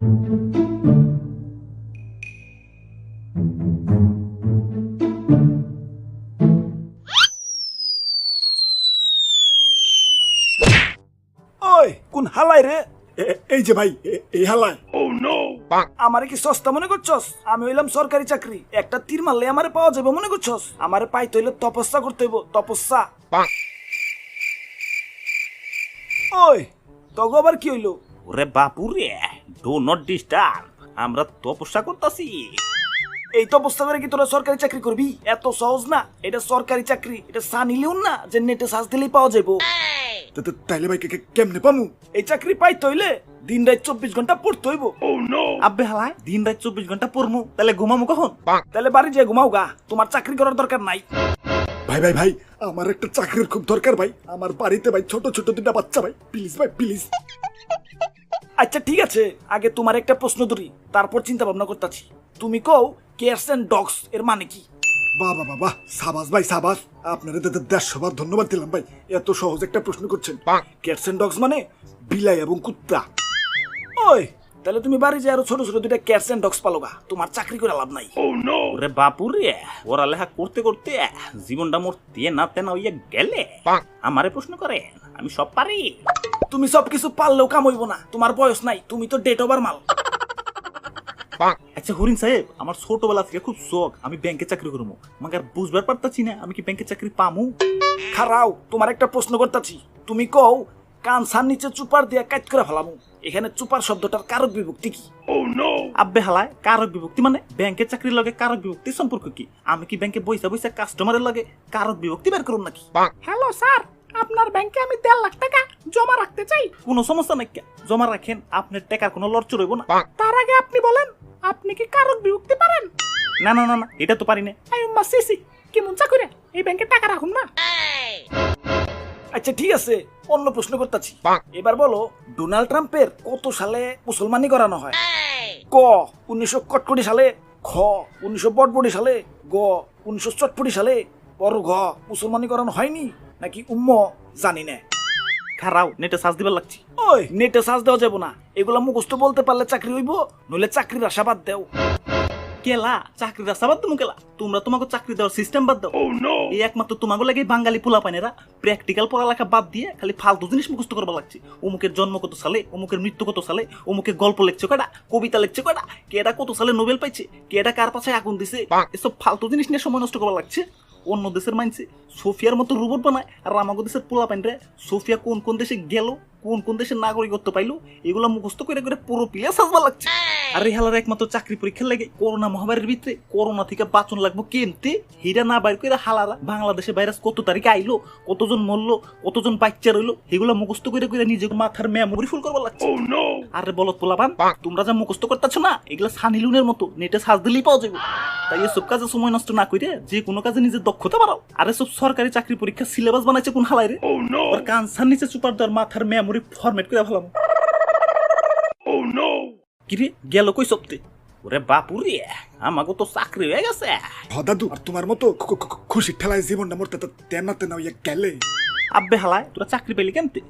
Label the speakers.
Speaker 1: ওই কোন হালাই রে?
Speaker 2: এই যে ভাই এই হালায়
Speaker 1: আমারে কি সস্তা মনে করছস? আমি হইলাম সরকারি চাকরি। একটা তীর মারলে আমারে পাওয়া যাবে মনে করছস? আমারে পাইতে হইলে তপস্যা করতে হইব তপস্যা। ওই তগো আবার কি হইল?
Speaker 3: ওরে বাপুরে। ডো নট ডিস্টার্ব আমরা তপস্যা করতেছি।
Speaker 1: এই তপস্যা করে কি তোরা সরকারি চাকরি করবি? এত সহজ না। এটা সরকারি চাকরি। এটা লিওন না যে নেটে সার্চ দিলেই পাওয়া যাব
Speaker 2: তাইলে ভাই কেমনে পামু?
Speaker 1: এই চাকরি পাইতে হইলে দিন রাত চব্বিশ ঘণ্টা পড়তে হইব।
Speaker 3: আব্বে হালায় দিন রাত চব্বিশ ঘণ্টা পড়মু তাহলে ঘুমামু কখন?
Speaker 1: তাহলে বাড়ি যেয়ে ঘুমাও গা। তোমার চাকরি করার দরকার নাই।
Speaker 2: ভাই ভাই ভাই আমার একটা চাকরির খুব দরকার ভাই। আমার বাড়িতে ভাই ছোট ছোট দুটা বাচ্চা ভাই। প্লিজ ভাই প্লিজ
Speaker 1: আচ্ছা ঠিক আছে। আগে তোমার একটা প্রশ্ন ধরি তারপর চিন্তা ভাবনা করতেছি। তুমি কও কেয়ারস এন্ড ডগস এর মানে কি?
Speaker 2: বাবা বাবা সাবাস ভাই সাবাস। আপনারা দাদা দেড়শো বার ধন্যবাদ দিলাম ভাই। এত সহজ একটা প্রশ্ন করছেন। ক্যাটস এন্ড ডগস মানে বিলাই এবং কুত্তা।
Speaker 1: ওই তাহলে তুমি বাড়ি যে আরও ছোট ছোট দুইটা ক্যাটস এন্ড ডগস পালোগা তোমার চাকরি করে লাভ নাই।
Speaker 3: ওরে বাপুরে পড়ালেখা করতে করতে জীবনটা মোর তে না তেনা হইয়া গেলে। আমারে প্রশ্ন করে আমি সব পারি।
Speaker 1: তুমি সব কিছু পারলেও কাম হইব না। তোমার বয়স নাই তুমি তো ডেট ওভার মাল।
Speaker 3: আচ্ছা হরিণ সাহেব আমার ছোটবেলা থেকে খুব শখ আমি ব্যাংকে চাকরি করব। মাগার বুঝবার পারতাছি না আমি কি ব্যাংকে চাকরি পামু?
Speaker 1: খারাও তোমার একটা প্রশ্ন করতেছি। তুমি কও কান সার নিচে চুপার দিয়া কাজ করে ফেলামু। এখানে চুপার শব্দটার কারক বিভক্তি কি?
Speaker 3: আব্বে হালায় কারক বিভক্তি মানে ব্যাংকের চাকরির লগে কারক বিভক্তি সম্পর্ক কি? আমি কি ব্যাংকে বইসা বইসা কাস্টমারের লগে কারক বিভক্তি বের করুন নাকি?
Speaker 1: হ্যালো স্যার আপনার ব্যাংকে আমি দেড় লাখ টাকা জমা রাখতে চাই।
Speaker 3: কোনো সমস্যা নাই কে? জমা রাখেন আপনার টাকার কোনো লড়চড় হইব না।
Speaker 1: তার আগে আপনি বলেন আপনি কি কারক বিভক্তি পারেন?
Speaker 3: না না না না এটা তো পারি না।
Speaker 1: আইম্মা সিসি কেমন চাকরি এই ব্যাংকে টাকা রাখুন না। আচ্ছা ঠিক আছে অন্য প্রশ্ন করতেছি। এবার বলো ডোনাল্ড ট্রাম্পের কত সালে মুসলমানি করানো হয়? ক উনিশশো কটকটি সালে খ উনিশশো বটবটি সালে গ উনিশশো চটপটি সালে বড় ঘ মুসলমানি করানো হয়নি? নাকি উম্ম জানি না।
Speaker 3: খারাও নেটে সাজ দিবার লাগছি।
Speaker 1: ওই। নেটে সাজ দেওয়া যাব না। এগুলা মুখস্থ বলতে পারলে চাকরি হইব নইলে চাকরির আশাবাদ দেও।
Speaker 3: কেলা চাকরি রাস্তা বাদ কেলা? তোমরা তোমাকে চাকরি দেওয়ার সিস্টেম বাদ দাও। এই একমাত্র তোমাকে লাগে বাঙালি পোলা পানেরা প্র্যাকটিক্যাল পড়ালেখা বাদ দিয়ে খালি ফালতু জিনিস মুখস্থ করবা লাগছে। অমুকের জন্ম কত সালে অমুকের মৃত্যু কত সালে অমুকের গল্প লেখছে কয়টা কবিতা লেখছে কয়টা কেডা কত সালে নোবেল পাইছে কেডা কার পাশে আগুন দিছে এসব ফালতু জিনিস নিয়ে সময় নষ্ট করা লাগছে। অন্য দেশের মানছে সোফিয়ার মতো রোবট বানায় আর আমাদের দেশের পোলা পানরে সোফিয়া কোন কোন দেশে গেল? কোন কোন দেশের নাগরিকত্ব পাইলো এগুলো মুখস্থ করে করে পুরো প্লেয়ার সাজবা লাগছে। আর এই হালার একমাত্র চাকরি পরীক্ষা লাগে করোনা মহামারীর ভিতরে করোনা থেকে বাঁচন লাগবো কেমতে হিরা না বাইর করে হালারা বাংলাদেশে ভাইরাস কত তারিখে আইলো কতজন মরলো কতজন বাচ্চা রইল এগুলো মুখস্থ করে করে নিজের মাথার মেমোরি ফুল করবা লাগছে। আরে বলত পোলাপান তোমরা যা মুখস্থ করতেছো না এগুলো সানিলুনের মতো নেটে সাজ দিলেই পাওয়া যাবে। তাই এসব কাজে সময় নষ্ট না করে যে কোনো কাজে নিজের দক্ষতা বাড়াও। আর এসব সরকারি চাকরি পরীক্ষা সিলেবাস বানাইছে কোন হালাই রে? ওর কানসার নিচে চুপার দেওয়ার মাথার মেমোরি ফরম্যাট করে ফেলাম। কিরে গেল কই সপ্তে ওরে বাপুরে আমাকে তো চাকরি হয়ে গেছে।
Speaker 2: হ দাদু আর তোমার মতো খুশি ঠেলায় জীবনটা মরতে তেনা তেনা হইয়া গেলে
Speaker 3: আব্বে হালায় তোরা চাকরি পেলি কেমতে?